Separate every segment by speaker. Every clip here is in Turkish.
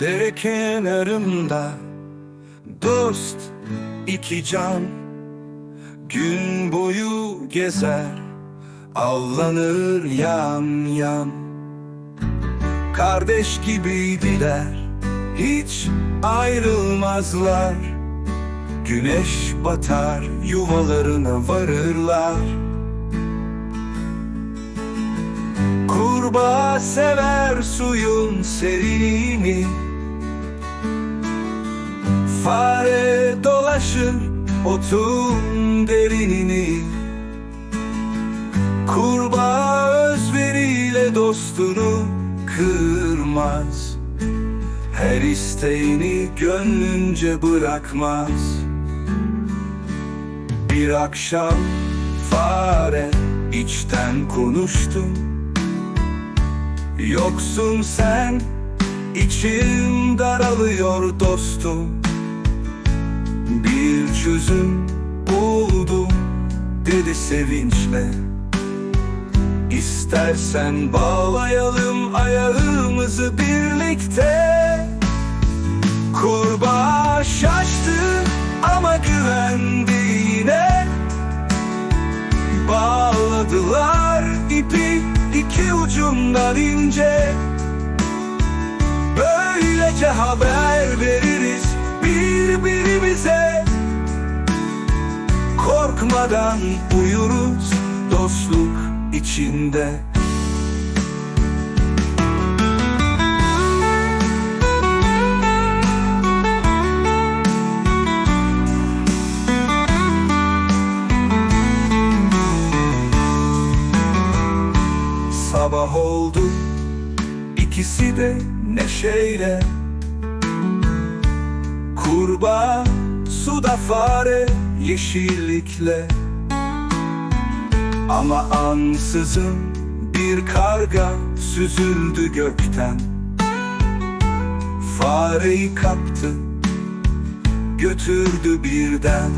Speaker 1: Dere kenarında Dost iki can. Gün boyu gezer Avlanır yan yan Kardeş gibiydiler Hiç ayrılmazlar. Güneş batar yuvalarına varırlar. Kurbağa sever suyun serinliğini Fare dolaşır otun derinini. Kurbağa özveriyle dostunu kırmaz. Her isteğini gönlünce bırakmaz. Bir akşam fare içten konuştu. Yoksun sen içim daralıyor dostum çözüm buldum dedi sevinçle. İstersen bağlayalım ayağımızı birlikte. Kurbağa şaştı ama güvendi yine. Bağladılar ipi iki ucundan ince. Böylece haber veririz birbirimize Korkmadan uyuruz dostluk içinde. Sabah oldu ikisi de neşeyle. Kurbağa suda fare yeşillikle. Ama ansızın bir karga süzüldü gökten. Fareyi kaptı götürdü birden.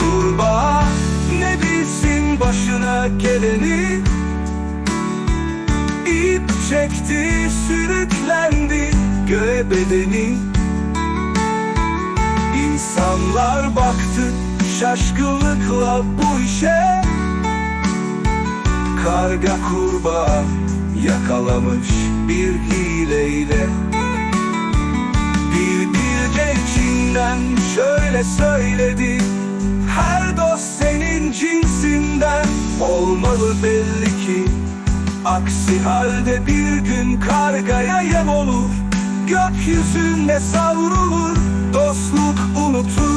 Speaker 1: Kurbağa ne bilsin başına geleni? İp çekti sürüklendi göğe bedeni Baktı şaşkınlıkla bu işe. Karga kurbağa yakalamış bir hileyle. Bir bilge içinden şöyle söyledi Her dost senin cinsinden. Olmalı belli ki Aksi halde bir gün kargaya yem olur. Gökyüzünde savrulur Dostluk unutur